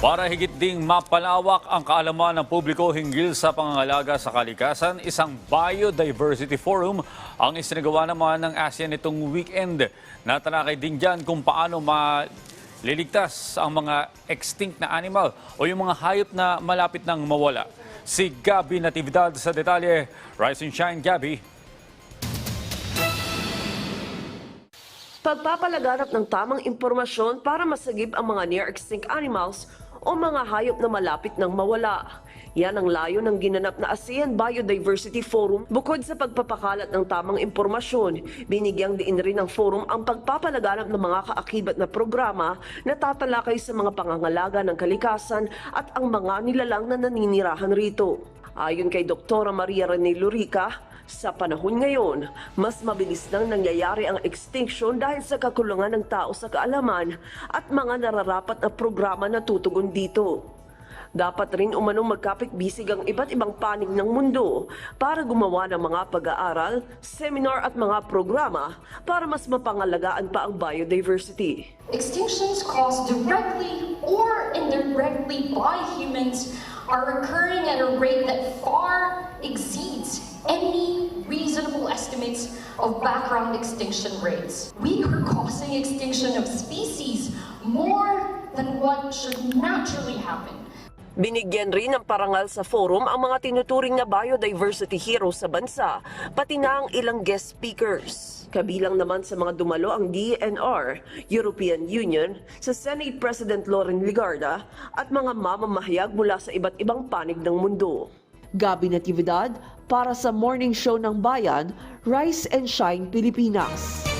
Para higit ding mapalawak ang kaalaman ng publiko hinggil sa pangangalaga sa kalikasan, isang Biodiversity Forum ang isinagawa naman ng ASEAN itong weekend. Natalakay din dyan kung paano maliligtas ang mga extinct na animal o yung mga hayop na malapit nang mawala. Si Gabi Natividad sa detalye. Rise and Shine, Gabi. Pagpapalaganap ng tamang impormasyon para masagip ang mga near-extinct animals o mga hayop na malapit ng mawala. Yan ang layo ng ginanap na ASEAN Biodiversity Forum. Bukod sa pagpapakalat ng tamang impormasyon, binigyang diin rin ng forum ang pagpapalaganap ng mga kaakibat na programa na tatalakay sa mga pangangalaga ng kalikasan at ang mga nilalang na naninirahan rito. Ayon kay Dr. Maria Rene Lurica, sa panahon ngayon, mas mabilis nang nangyayari ang extinction dahil sa kakulangan ng tao sa kaalaman at mga nararapat na programa na tutugon dito. Dapat rin umanong magkapit-bisig ang iba't ibang panig ng mundo para gumawa ng mga pag-aaral, seminar at mga programa para mas mapangalagaan pa ang biodiversity. Extinctions caused directly or indirectly by humans are occurring at a rate that far exceeds any reasonable estimates of background extinction rates. We are causing extinction of species more than what should naturally happen. Binigyan rin ng parangal sa forum ang mga tinuturing na biodiversity heroes sa bansa, pati na ang ilang guest speakers. Kabilang naman sa mga dumalo ang DNR, European Union, sa Senate President Lauren Ligarda at mga mamamahayag mula sa iba't ibang panig ng mundo. Gabi Natividad para sa Morning Show ng Bayan, Rise and Shine Pilipinas.